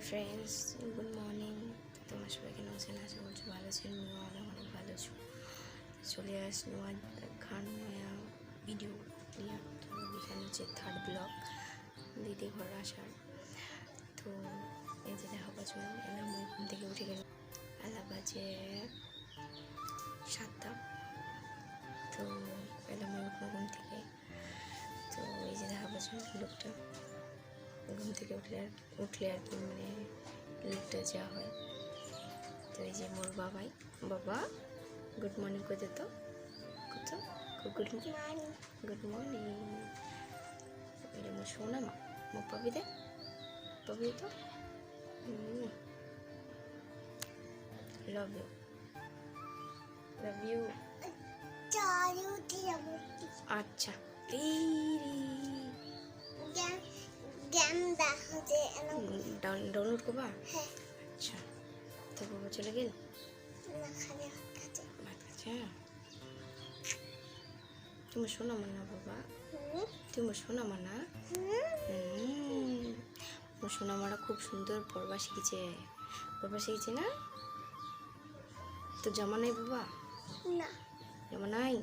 Hi friends good morning তোমার সবাই কেন আছেন আশা করছি ভালো আছেন। আমিও অনেক অনেক ভালো আছি। চলে আসলো আজ খান ভিডিও তো এখানে হচ্ছে থার্ড ব্লগ দিদি ঘর আসার। তো এই যে দেখা পাচ্ছ এলাম ঘুম থেকে উঠে গেল এলা বাজে সাতটা। তো এলাম ঘুম থেকে। তো এই যে দেখা পাচ্ছ লোকটা। ঘুম থেকে উঠলে আর উঠলে আর কি মানে লিফটে যাওয়া হয়। তো এই যে মোর বাবাই বাবা গুড মর্নিং করে তো। কত গুড মর্নিং গুড মর্নিং এটা মোর সোনা মা মোর পাবি দে। পাবি তো? লাভ ইউ লাভ ইউ আচ্ছা এই ডাউনলোড করবা? আচ্ছা তো বাবা চলে গেল? আচ্ছা তুমি শোনো মানা বাবা। তুমি শোনো মানা আমার সোনা মারা খুব সুন্দর পড়বা শিখেছে। পড়বা শিখেছে না? তো জামা নাই বাবা? জামা নাই?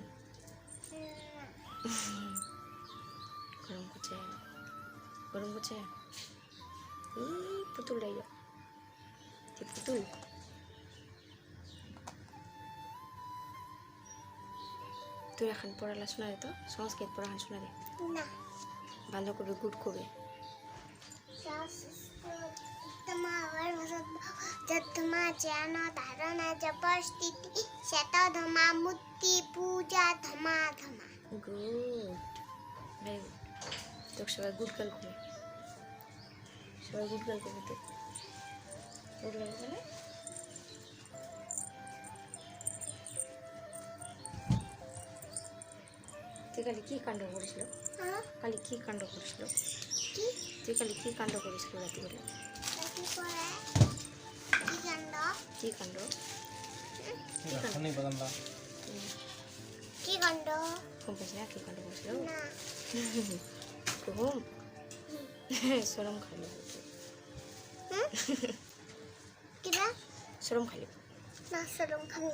গরম করছে? গরম করছে? এই পুতুল ডাইল তুই পুতুল তুই এখন পড়ালা শোনা দে তো সংস্কৃত পড়াহান শোনা দে ভালো করবে গুড করবে ধমা জ্ঞান ধারণ জপস্থিতি শত ধমা মূর্তি পূজা ধমা ধমা গুড ভেরি গুড তোকে সবাই গুড গার্ল করবে সবাই গুড লাইক করতে গুড মানে তুই কালি কি কাণ্ড করেছিল হ্যাঁ? কালি কি কাণ্ড করেছিল তুই কালি কি কাণ্ড করেছিল রাতে করে কি কাণ্ড? কি কাণ্ড? ঘুম পেয়েছি না? কি কাণ্ড করেছিল ঘুম? সরম খালি কিবা সরম খালি না সরম খাবি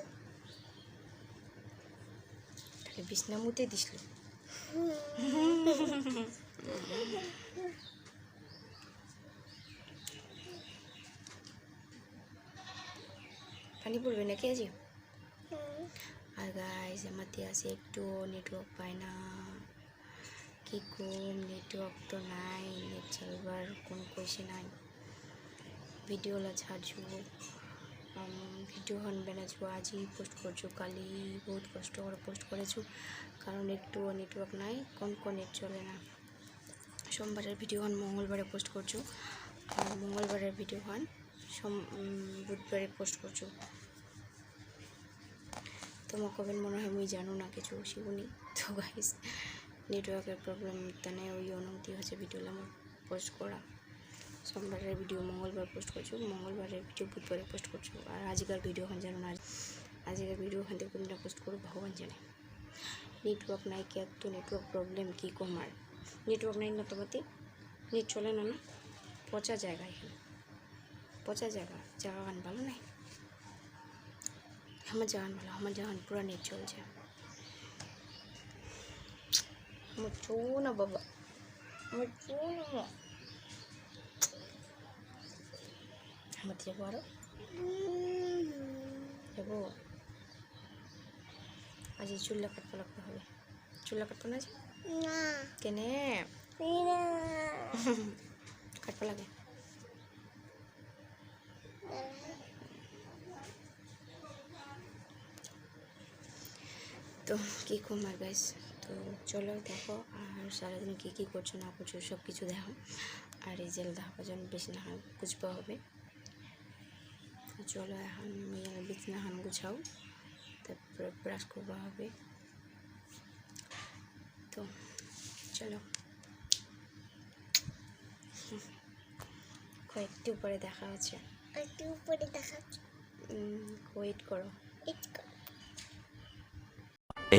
তাহলে বিছনা মুতে দিছিল পানি পড়বে নাকি আজ আর গাইস আমাতে আছে একটু নেটওয়ার্ক পায় না কি কম নেটওয়ার্ক তো নাই নেট চালবার কোনো পয়সা নাই। ভিডিওলা ছাড়ছো। ভিডিও হন বানাচ্ছো আজই পোস্ট করছ কালি বহুত কষ্ট করে পোস্ট করেছ। কারণ একটু নেটওয়ার্ক নাই, কোন কোন নেট চলে না। সোমবারের ভিডিও হন, মঙ্গলবারে পোস্ট করছ। আর মঙ্গলবারের ভিডিও হন, সোম বুধবারে পোস্ট করছ। তোমার কবেন মনে হয় মুই জানো না কিছু শিখুনি তো গাইস নেটওয়ার্কের প্রবলেম তানে ওই অনুমতি হচ্ছে ভিডিওগুলো আমার পোস্ট করা। সোমবারের ভিডিও মঙ্গলবার পোস্ট করছ, মঙ্গলবারের ভিডিও বুধবারে পোস্ট করছ, আর আজকের ভিডিও ওখানে জানো না আজকের ভিডিও ওখান থেকে কোনটা পোস্ট করব ভগবান জানে। নেটওয়ার্ক নাই কি এত নেটওয়ার্ক প্রবলেম কী কমার নেটওয়ার্ক নাই না তোমাতে নেট চলে না না, পচা জায়গা এখানে। পচা জায়গা জায়গা গান ভালো নাই? আমার জাগান ভালো, আমার জাগান পুরো নেট চলছে। আমার চো না বাবা আমার চো না আমার যাব আরও যাব আজ এই চুল্লা কাটতে লাগতে হবে চুল্লা কাটবো না আজ না কেনে না কাটবা লাগে তো কী কমার গাইস তো চলো দেখো আর সারাদিন কী কী করছ না করছ সব কিছু দেখো। আর রেজাল্ট দেখাবার জন্য বেশি না গুছবা হবে। চলো এখন বিছনা হান গুছাও তারপরে ব্রাশ করবা হবে। তো চলো। কয়েকটি উপরে দেখা হচ্ছে কয়েকটি উপরে দেখা ওয়েট করো। একটু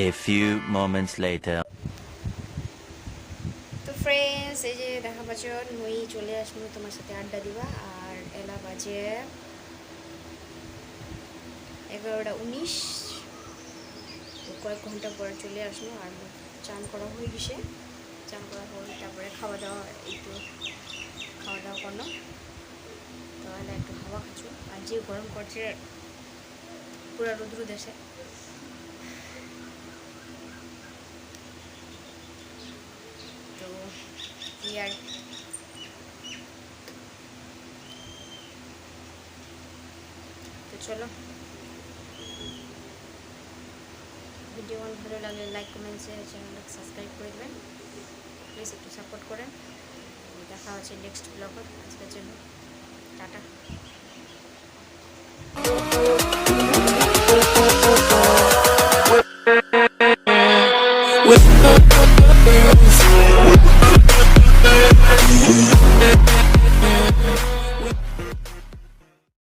A few moments later. তো ফ্রেন্ডস এই যে দেখা পাচ্ছ, মই চলে আসব তোমার সাথে আড্ডা দিবা, আর এলা বাজে এগারোটা উনিশ। কয়েক ঘণ্টা পরে চলে আসব, আর চান করা হয়ে গেছে। চান করা হয়ে তারপরে খাওয়া দাওয়া, একটু খাওয়া দাওয়া করলাম তাহলে একটু হাওয়া খাচ্ছ, আর যে গরম করছে, পুরো রুদ্র দেশে তো কি আর? তো চলো। ভিডিও ভালো লাগলে লাইক কমেন্ট শেয়ার চ্যানেলটাকে সাবস্ক্রাইব করে দেবেন। প্লিজ একটু সাপোর্ট করেন। দেখা হচ্ছে নেক্সট ব্লগত আজকের জন্য টাটা।